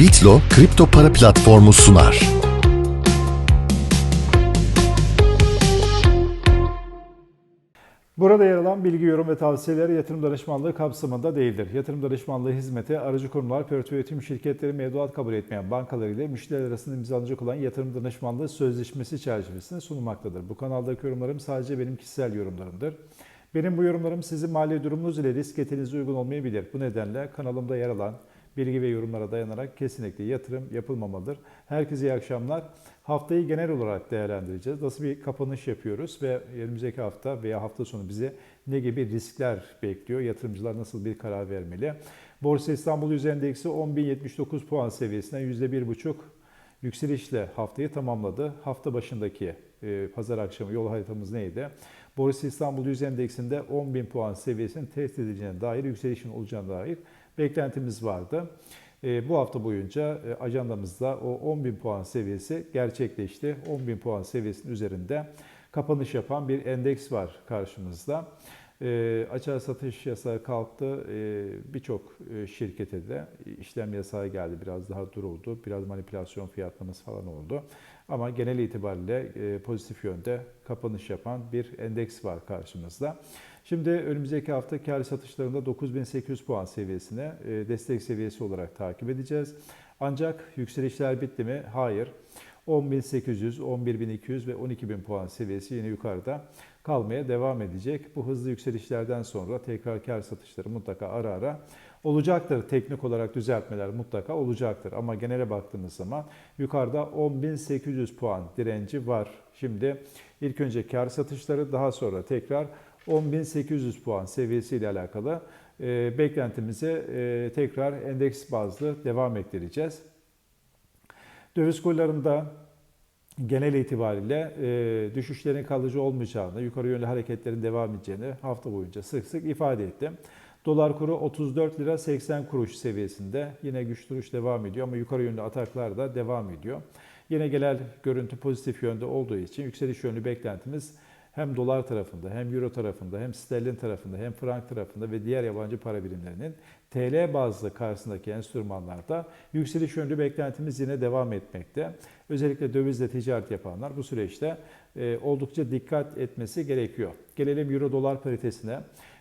Bitlo kripto para platformu sunar. Burada yer alan bilgi, yorum ve tavsiyeler yatırım danışmanlığı kapsamında değildir. Yatırım danışmanlığı hizmeti aracı kurumlar, portföy yönetim şirketleri mevduat kabul etmeyen bankalar ile müşteriler arasında imzalanacak olan yatırım danışmanlığı sözleşmesi çerçevesinde sunulmaktadır. Bu kanaldaki yorumlarım sadece benim kişisel yorumlarımdır. Benim bu yorumlarım sizin mali durumunuz ile risk etinize uygun olmayabilir. Bu nedenle kanalımda yer alan bilgi ve yorumlara dayanarak kesinlikle yatırım yapılmamalıdır. Herkese iyi akşamlar. Haftayı genel olarak değerlendireceğiz. Nasıl bir kapanış yapıyoruz ve önümüzdeki hafta veya hafta sonu bize ne gibi riskler bekliyor? Yatırımcılar nasıl bir karar vermeli? Borsa İstanbul Endeksi 10.079 puan seviyesinden %1,5 yükselişle haftayı tamamladı. Hafta başındaki e, pazar akşamı yol haritamız neydi? Borsa İstanbul Yüz Endeksinde 10.000 puan seviyesinin test edileceğine dair yükselişin olacağına dair beklentimiz vardı. E, bu hafta boyunca e, ajandamızda o 10.000 puan seviyesi gerçekleşti. 10.000 puan seviyesinin üzerinde kapanış yapan bir endeks var karşımızda. E, açığa satış yasağı kalktı. E, Birçok e, şirkete de işlem yasağı geldi. Biraz daha duruldu. Biraz manipülasyon fiyatlaması falan oldu. Ama genel itibariyle e, pozitif yönde kapanış yapan bir endeks var karşımızda. Şimdi önümüzdeki hafta kar satışlarında 9800 puan seviyesine e, destek seviyesi olarak takip edeceğiz. Ancak yükselişler bitti mi? Hayır. 10.800, 11.200 ve 12.000 puan seviyesi yine yukarıda kalmaya devam edecek. Bu hızlı yükselişlerden sonra tekrar kar satışları mutlaka ara ara olacaktır. Teknik olarak düzeltmeler mutlaka olacaktır. Ama genele baktığımız zaman yukarıda 10.800 puan direnci var. Şimdi ilk önce kar satışları daha sonra tekrar 10.800 puan seviyesiyle alakalı e, beklentimizi e, tekrar endeks bazlı devam ettireceğiz. Döviz kurlarında genel itibariyle e, düşüşlerin kalıcı olmayacağını, yukarı yönlü hareketlerin devam edeceğini hafta boyunca sık sık ifade ettim. Dolar kuru 34 lira 80 kuruş seviyesinde yine güç duruş devam ediyor ama yukarı yönlü ataklar da devam ediyor. Yine genel görüntü pozitif yönde olduğu için yükseliş yönlü beklentimiz hem dolar tarafında hem euro tarafında hem sterlin tarafında hem frank tarafında ve diğer yabancı para birimlerinin TL bazlı karşısındaki enstrümanlarda yükseliş yönlü beklentimiz yine devam etmekte. Özellikle dövizle ticaret yapanlar bu süreçte oldukça dikkat etmesi gerekiyor. Gelelim euro dolar paritesine.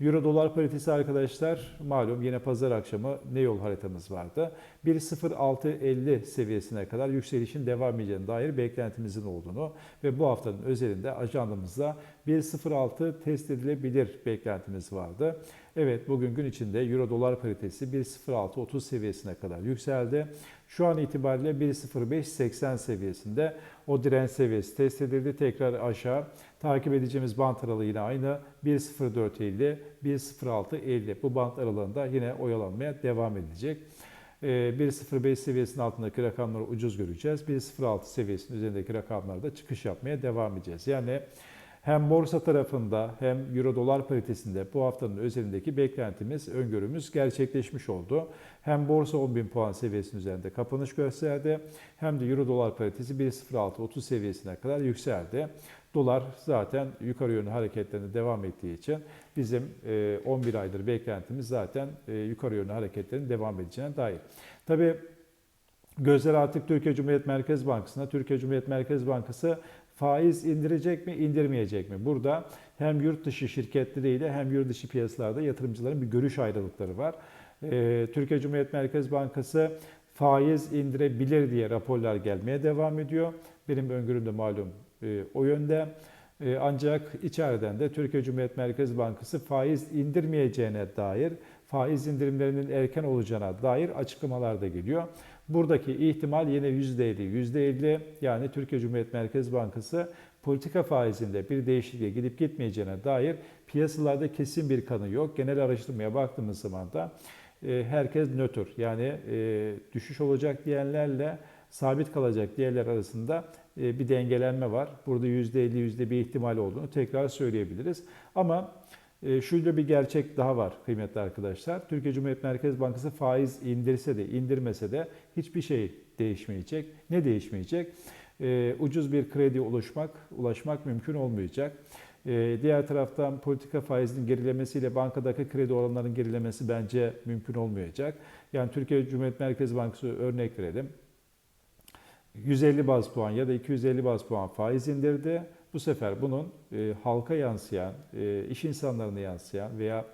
Euro dolar paritesi arkadaşlar malum yine pazar akşamı ne yol haritamız vardı. 1.0650 seviyesine kadar yükselişin devam edeceğine dair beklentimizin olduğunu ve bu haftanın özelinde ajandamızda 1.06 test edilebilir beklentimiz vardı. Evet bugün gün içinde Euro dolar paritesi 1.0630 seviyesine kadar yükseldi. Şu an itibariyle 1.0580 seviyesinde o direnç seviyesi test edildi. Tekrar aşağı takip edeceğimiz bant aralığı yine aynı 1.0450 1.0650 bu bant aralığında yine oyalanmaya devam edecek. 1.05 seviyesinin altındaki rakamları ucuz göreceğiz. 1.06 seviyesinin üzerindeki rakamlarda çıkış yapmaya devam edeceğiz. Yani hem borsa tarafında hem euro dolar paritesinde bu haftanın özelindeki beklentimiz, öngörümüz gerçekleşmiş oldu. Hem borsa 10.000 puan seviyesinin üzerinde kapanış gösterdi hem de euro dolar paritesi 1.0630 seviyesine kadar yükseldi. Dolar zaten yukarı yönlü hareketlerine devam ettiği için bizim 11 aydır beklentimiz zaten yukarı yönlü hareketlerin devam edeceğine dair. Tabii gözler artık Türkiye Cumhuriyet Merkez Bankası'na. Türkiye Cumhuriyet Merkez Bankası faiz indirecek mi, indirmeyecek mi? Burada hem yurt dışı şirketleriyle hem yurt dışı piyasalarda yatırımcıların bir görüş ayrılıkları var. Türkiye Cumhuriyet Merkez Bankası faiz indirebilir diye raporlar gelmeye devam ediyor. Benim öngörüm de malum o yönde. Ancak içeriden de Türkiye Cumhuriyet Merkez Bankası faiz indirmeyeceğine dair, faiz indirimlerinin erken olacağına dair açıklamalar da geliyor. Buradaki ihtimal yine %50, %50 yani Türkiye Cumhuriyet Merkez Bankası politika faizinde bir değişikliğe gidip gitmeyeceğine dair piyasalarda kesin bir kanı yok. Genel araştırmaya baktığımız zaman da herkes nötr yani düşüş olacak diyenlerle sabit kalacak diğerler arasında bir dengelenme var. Burada %50, %1 ihtimal olduğunu tekrar söyleyebiliriz. Ama şurada bir gerçek daha var kıymetli arkadaşlar. Türkiye Cumhuriyet Merkez Bankası faiz indirse de indirmese de hiçbir şey değişmeyecek. Ne değişmeyecek? Ucuz bir kredi ulaşmak, ulaşmak mümkün olmayacak. Ee, Diğer taraftan politika faizinin gerilemesiyle bankadaki kredi oranlarının gerilemesi bence mümkün olmayacak. Yani Türkiye Cumhuriyet Merkez Bankası örnek verelim. 150 baz puan ya da 250 baz puan faiz indirdi. Bu sefer bunun e, halka yansıyan, e, iş insanlarına yansıyan veya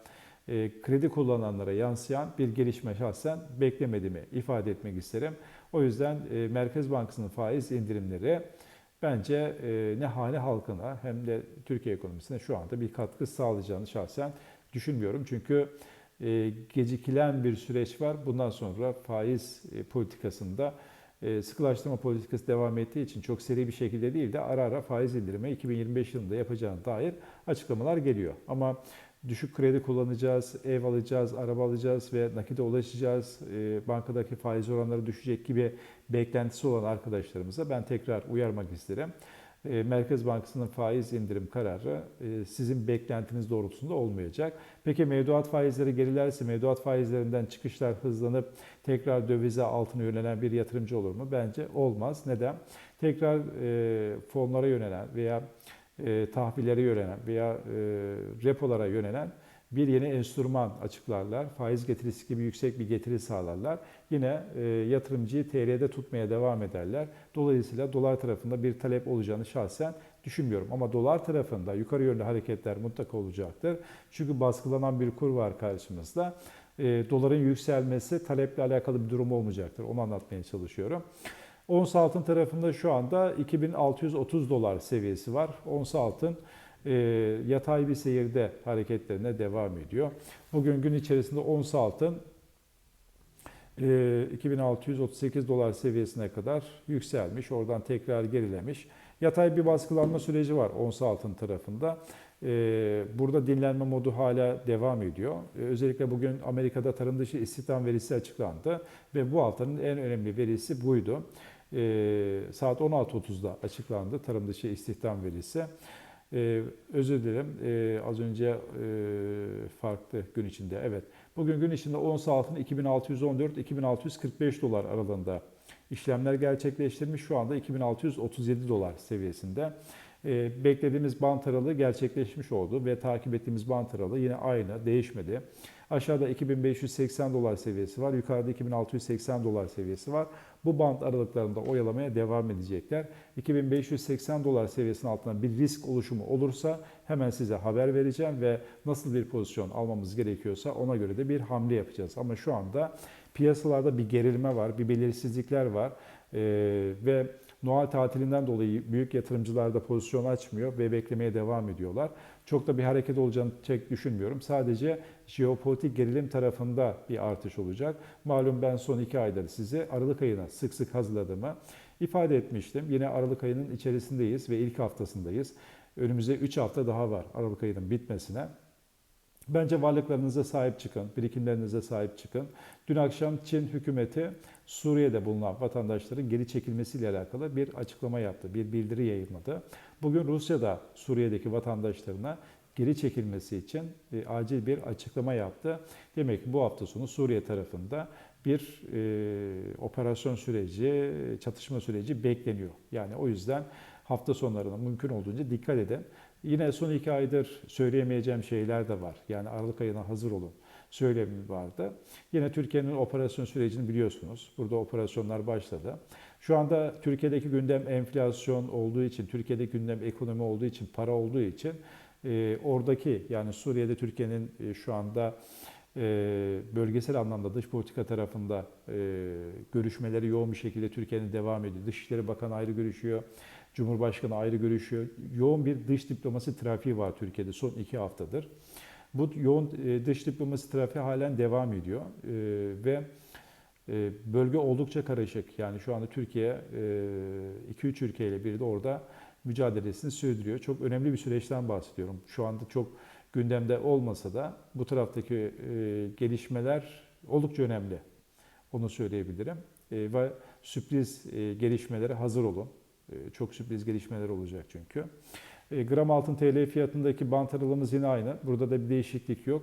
e, kredi kullananlara yansıyan bir gelişme şahsen beklemediğimi ifade etmek isterim. O yüzden e, Merkez Bankası'nın faiz indirimleri bence e, ne hane halkına hem de Türkiye ekonomisine şu anda bir katkı sağlayacağını şahsen düşünmüyorum. Çünkü e, gecikilen bir süreç var. Bundan sonra faiz e, politikasında sıkılaştırma politikası devam ettiği için çok seri bir şekilde değil de ara ara faiz indirimi 2025 yılında yapacağına dair açıklamalar geliyor. Ama düşük kredi kullanacağız, ev alacağız, araba alacağız ve nakite ulaşacağız, e, bankadaki faiz oranları düşecek gibi beklentisi olan arkadaşlarımıza ben tekrar uyarmak isterim. E, Merkez Bankası'nın faiz indirim kararı e, sizin beklentiniz doğrultusunda olmayacak. Peki mevduat faizleri gerilerse mevduat faizlerinden çıkışlar hızlanıp tekrar dövize altına yönelen bir yatırımcı olur mu? Bence olmaz. Neden? Tekrar e, fonlara yönelen veya tahvillere yönelen veya repolara yönelen bir yeni enstrüman açıklarlar. Faiz getirisi gibi yüksek bir getiri sağlarlar. Yine e, yatırımcıyı TL'de tutmaya devam ederler. Dolayısıyla dolar tarafında bir talep olacağını şahsen düşünmüyorum. Ama dolar tarafında yukarı yönlü hareketler mutlaka olacaktır. Çünkü baskılanan bir kur var karşımızda. E, doların yükselmesi taleple alakalı bir durum olmayacaktır. Onu anlatmaya çalışıyorum. Ons altın tarafında şu anda 2630 dolar seviyesi var. Ons altın e, yatay bir seyirde hareketlerine devam ediyor. Bugün gün içerisinde ons altın e, 2638 dolar seviyesine kadar yükselmiş. Oradan tekrar gerilemiş. Yatay bir baskılanma süreci var ons altın tarafında. E, Burada dinlenme modu hala devam ediyor. E, Özellikle bugün Amerika'da tarım dışı istihdam verisi açıklandı ve bu haftanın en önemli verisi buydu. Saat 16.30'da açıklandı tarım dışı istihdam verisi. Ee, özür dilerim. Ee, az önce e, farklı gün içinde. Evet. Bugün gün içinde ons altın 2614-2645 dolar aralığında işlemler gerçekleştirmiş. Şu anda 2637 dolar seviyesinde. Ee, beklediğimiz bant aralığı gerçekleşmiş oldu ve takip ettiğimiz bant aralığı yine aynı, değişmedi. Aşağıda 2580 dolar seviyesi var, yukarıda 2680 dolar seviyesi var. Bu band aralıklarında oyalamaya devam edecekler. 2580 dolar seviyesinin altında bir risk oluşumu olursa hemen size haber vereceğim ve nasıl bir pozisyon almamız gerekiyorsa ona göre de bir hamle yapacağız. Ama şu anda piyasalarda bir gerilme var, bir belirsizlikler var ee, ve Noel tatilinden dolayı büyük yatırımcılar da pozisyon açmıyor ve beklemeye devam ediyorlar. Çok da bir hareket olacağını tek düşünmüyorum. Sadece jeopolitik gerilim tarafında bir artış olacak. Malum ben son iki aydır size Aralık ayına sık sık hazırladığımı ifade etmiştim. Yine Aralık ayının içerisindeyiz ve ilk haftasındayız. Önümüzde 3 hafta daha var Aralık ayının bitmesine. Bence varlıklarınıza sahip çıkın, birikimlerinize sahip çıkın. Dün akşam Çin hükümeti Suriye'de bulunan vatandaşların geri çekilmesiyle alakalı bir açıklama yaptı, bir bildiri yayınladı. Bugün Rusya'da Suriye'deki vatandaşlarına geri çekilmesi için e, acil bir açıklama yaptı. Demek ki bu hafta sonu Suriye tarafında bir e, operasyon süreci, çatışma süreci bekleniyor. Yani o yüzden hafta sonlarına mümkün olduğunca dikkat edin. Yine son iki aydır söyleyemeyeceğim şeyler de var. Yani Aralık ayına hazır olun söylemim vardı. Yine Türkiye'nin operasyon sürecini biliyorsunuz. Burada operasyonlar başladı. Şu anda Türkiye'deki gündem enflasyon olduğu için, Türkiye'deki gündem ekonomi olduğu için, para olduğu için e, oradaki yani Suriye'de Türkiye'nin e, şu anda e, bölgesel anlamda dış politika tarafında e, görüşmeleri yoğun bir şekilde Türkiye'nin devam ediyor. Dışişleri Bakanı ayrı görüşüyor. Cumhurbaşkanı ayrı görüşüyor. Yoğun bir dış diplomasi trafiği var Türkiye'de son iki haftadır. Bu yoğun dış diplomasi trafiği halen devam ediyor ve bölge oldukça karışık. Yani şu anda Türkiye 2-3 ülkeyle bir de orada mücadelesini sürdürüyor. Çok önemli bir süreçten bahsediyorum. Şu anda çok gündemde olmasa da bu taraftaki gelişmeler oldukça önemli. Onu söyleyebilirim. Ve sürpriz gelişmelere hazır olun. Çok sürpriz gelişmeler olacak çünkü. E, gram altın TL fiyatındaki bant aralığımız yine aynı. Burada da bir değişiklik yok.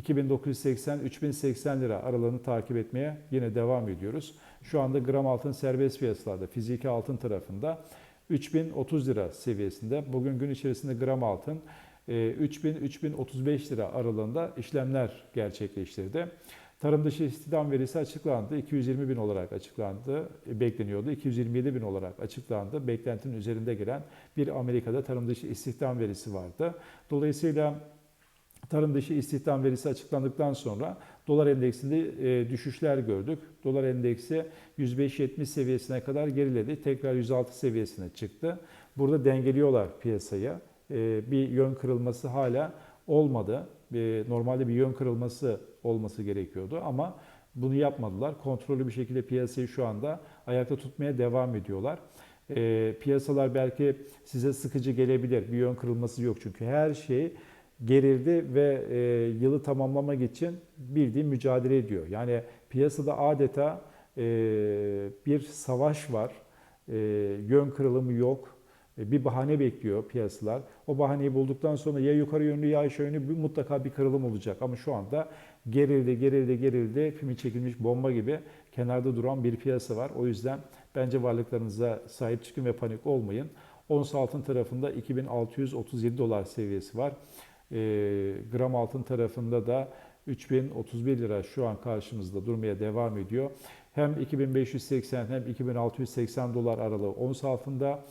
2980-3080 lira aralığını takip etmeye yine devam ediyoruz. Şu anda gram altın serbest piyasalarda, fiziki altın tarafında 3030 lira seviyesinde. Bugün gün içerisinde gram altın e, 3000-3035 lira aralığında işlemler gerçekleştirdi. Tarım dışı istihdam verisi açıklandı. 220 bin olarak açıklandı. e, Bekleniyordu. 227 bin olarak açıklandı. Beklentinin üzerinde gelen bir Amerika'da tarım dışı istihdam verisi vardı. Dolayısıyla tarım dışı istihdam verisi açıklandıktan sonra dolar endeksinde e, düşüşler gördük. Dolar endeksi 105.70 seviyesine kadar geriledi. Tekrar 106 seviyesine çıktı. Burada dengeliyorlar piyasayı. E, bir yön kırılması hala olmadı. E, normalde bir yön kırılması olması gerekiyordu ama bunu yapmadılar. Kontrollü bir şekilde piyasayı şu anda ayakta tutmaya devam ediyorlar. E, piyasalar belki size sıkıcı gelebilir. Bir yön kırılması yok çünkü her şey gerildi ve e, yılı tamamlamak için bildiği mücadele ediyor. Yani piyasada adeta e, bir savaş var. E, yön kırılımı yok. E, bir bahane bekliyor piyasalar. O bahaneyi bulduktan sonra ya yukarı yönlü ya aşağı yönlü bir, mutlaka bir kırılım olacak. Ama şu anda gerildi, gerildi, gerildi. Filmi çekilmiş bomba gibi kenarda duran bir piyasa var. O yüzden bence varlıklarınıza sahip çıkın ve panik olmayın. Ons altın tarafında 2637 dolar seviyesi var. E, gram altın tarafında da 3031 lira şu an karşımızda durmaya devam ediyor. Hem 2580 hem 2680 dolar aralığı ons altında.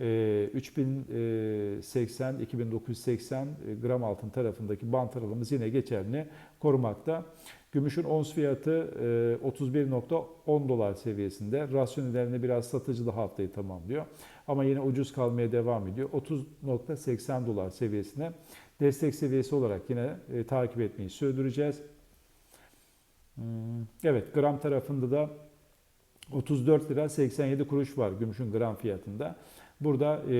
E, 3080 2980 gram altın tarafındaki bant aralığımız yine geçerli korumakta. Gümüşün ons fiyatı e, 31.10 dolar seviyesinde. Rasyonellerinde biraz satıcılı haftayı tamamlıyor. Ama yine ucuz kalmaya devam ediyor. 30.80 dolar seviyesine destek seviyesi olarak yine e, takip etmeyi sürdüreceğiz. Hmm, Evet gram tarafında da 34 lira 87 kuruş var gümüşün gram fiyatında. Burada e,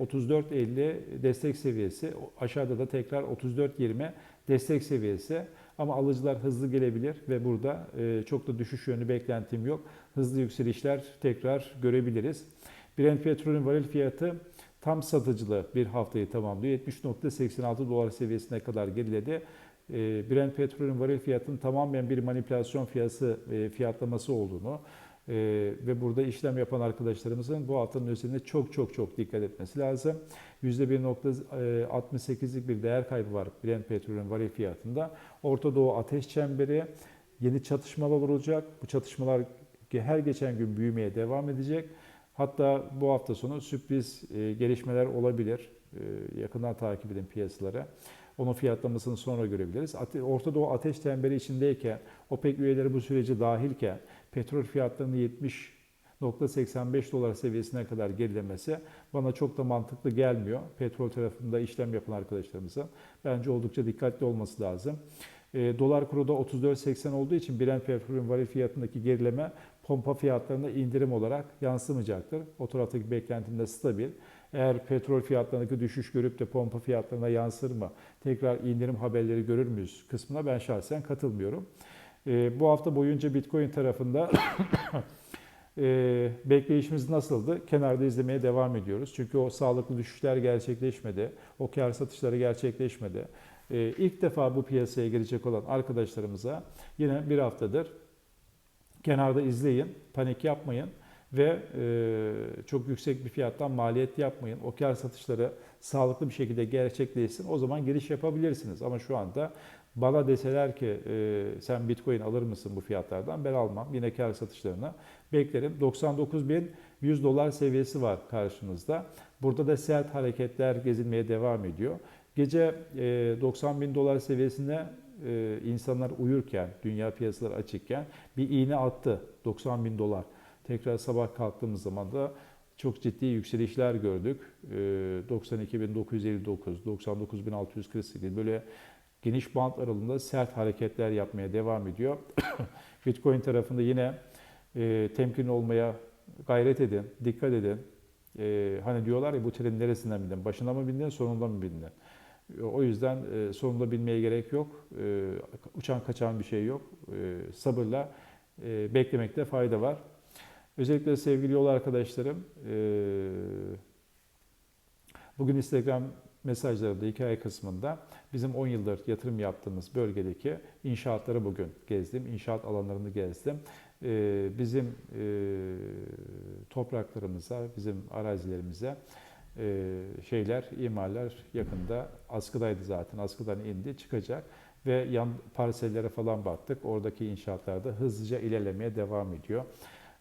34.50 destek seviyesi, aşağıda da tekrar 34.20 destek seviyesi. Ama alıcılar hızlı gelebilir ve burada e, çok da düşüş yönlü beklentim yok. Hızlı yükselişler tekrar görebiliriz. Brent petrolün varil fiyatı tam satıcılı bir haftayı tamamlıyor. 70.86 dolar seviyesine kadar geriledi. E, Brent petrolün varil fiyatının tamamen bir manipülasyon fiyatı e, fiyatlaması olduğunu e, ve burada işlem yapan arkadaşlarımızın bu haftanın üzerine çok çok çok dikkat etmesi lazım. %1.68'lik bir değer kaybı var Brent petrolün varil fiyatında. Orta Doğu ateş çemberi yeni çatışmalar olacak. Bu çatışmalar her geçen gün büyümeye devam edecek. Hatta bu hafta sonu sürpriz e, gelişmeler olabilir. E, yakından takip edin piyasalara. Onun fiyatlamasını sonra görebiliriz. Orta Doğu ateş çemberi içindeyken, OPEC üyeleri bu süreci dahilken petrol fiyatlarının 70.85 dolar seviyesine kadar gerilemesi bana çok da mantıklı gelmiyor. Petrol tarafında işlem yapan arkadaşlarımızın bence oldukça dikkatli olması lazım. E, dolar kuru da 34.80 olduğu için Brent petrolün varil fiyatındaki gerileme pompa fiyatlarında indirim olarak yansımayacaktır. O taraftaki beklentim de stabil. Eğer petrol fiyatlarındaki düşüş görüp de pompa fiyatlarına yansır mı, tekrar indirim haberleri görür müyüz kısmına ben şahsen katılmıyorum. E, bu hafta boyunca Bitcoin tarafında e, bekleyişimiz nasıldı? Kenarda izlemeye devam ediyoruz. Çünkü o sağlıklı düşüşler gerçekleşmedi, o kar satışları gerçekleşmedi. E, ilk defa bu piyasaya girecek olan arkadaşlarımıza yine bir haftadır kenarda izleyin, panik yapmayın ve e, çok yüksek bir fiyattan maliyet yapmayın. O kar satışları sağlıklı bir şekilde gerçekleşsin. O zaman giriş yapabilirsiniz. Ama şu anda bana deseler ki e, sen Bitcoin alır mısın bu fiyatlardan? Ben almam. Yine kar satışlarını beklerim. 99.100 dolar seviyesi var karşınızda. Burada da sert hareketler gezilmeye devam ediyor. Gece e, 90 bin dolar seviyesine e, insanlar uyurken, dünya piyasaları açıkken bir iğne attı 90 bin dolar. Tekrar sabah kalktığımız zaman da çok ciddi yükselişler gördük. E, 92.959, 99.648 böyle geniş band aralığında sert hareketler yapmaya devam ediyor. Bitcoin tarafında yine e, temkin olmaya gayret edin, dikkat edin. E, hani diyorlar ya bu trenin neresinden bindin? Başına mı bindin, sonunda mı bindin? O yüzden e, sonunda bilmeye gerek yok. E, uçan kaçan bir şey yok. E, sabırla e, beklemekte fayda var. Özellikle sevgili yol arkadaşlarım, bugün Instagram mesajlarında hikaye kısmında bizim 10 yıldır yatırım yaptığımız bölgedeki inşaatları bugün gezdim. İnşaat alanlarını gezdim. Bizim e, topraklarımıza, bizim arazilerimize şeyler, imaller yakında askıdaydı zaten. Askıdan indi, çıkacak ve yan parsellere falan baktık. Oradaki inşaatlarda hızlıca ilerlemeye devam ediyor.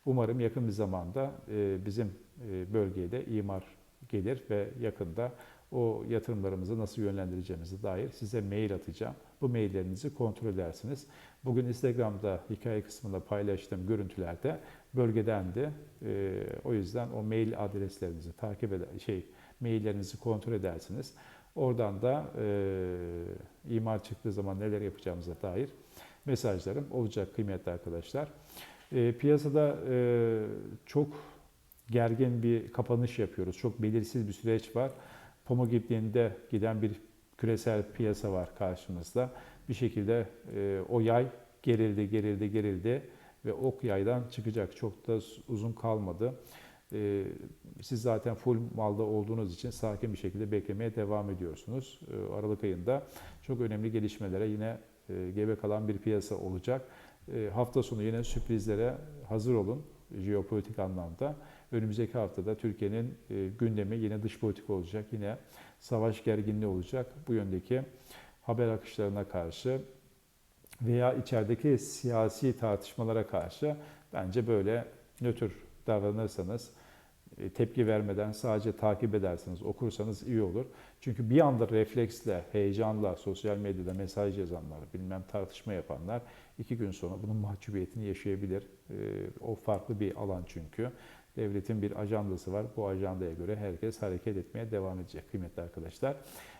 Umarım yakın bir zamanda e, bizim e, bölgeye de imar gelir ve yakında o yatırımlarımızı nasıl yönlendireceğimize dair size mail atacağım. Bu maillerinizi kontrol edersiniz. Bugün Instagram'da hikaye kısmında paylaştığım görüntülerde bölgedendi. E, o yüzden o mail adreslerinizi takip eder, şey maillerinizi kontrol edersiniz. Oradan da e, imar çıktığı zaman neler yapacağımıza dair mesajlarım olacak kıymetli arkadaşlar. E, piyasada e, çok gergin bir kapanış yapıyoruz. Çok belirsiz bir süreç var. Pamuk ipliğinde giden bir küresel piyasa var karşımızda. Bir şekilde e, o yay gerildi, gerildi, gerildi ve ok yaydan çıkacak. Çok da uzun kalmadı. E, siz zaten full malda olduğunuz için sakin bir şekilde beklemeye devam ediyorsunuz. E, Aralık ayında çok önemli gelişmelere yine e, gebe kalan bir piyasa olacak. E, hafta sonu yine sürprizlere hazır olun jeopolitik anlamda. Önümüzdeki haftada Türkiye'nin e, gündemi yine dış politika olacak. Yine savaş gerginliği olacak. Bu yöndeki haber akışlarına karşı veya içerideki siyasi tartışmalara karşı bence böyle nötr davranırsanız e, tepki vermeden sadece takip ederseniz, okursanız iyi olur. Çünkü bir anda refleksle, heyecanla, sosyal medyada mesaj yazanlar, bilmem tartışma yapanlar iki gün sonra bunun mahcubiyetini yaşayabilir. E, O farklı bir alan çünkü. Devletin bir ajandası var. Bu ajandaya göre herkes hareket etmeye devam edecek kıymetli arkadaşlar.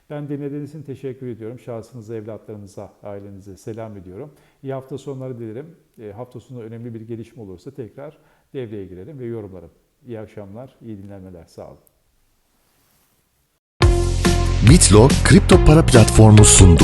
Ben dinlediğiniz için teşekkür ediyorum. Şahsınıza, evlatlarınıza, ailenize selam ediyorum. İyi hafta sonları dilerim. E, Hafta sonu önemli bir gelişme olursa tekrar devreye girelim ve yorumlarım. İyi akşamlar, iyi dinlenmeler. Sağ olun. Bitlo kripto para platformu sundu.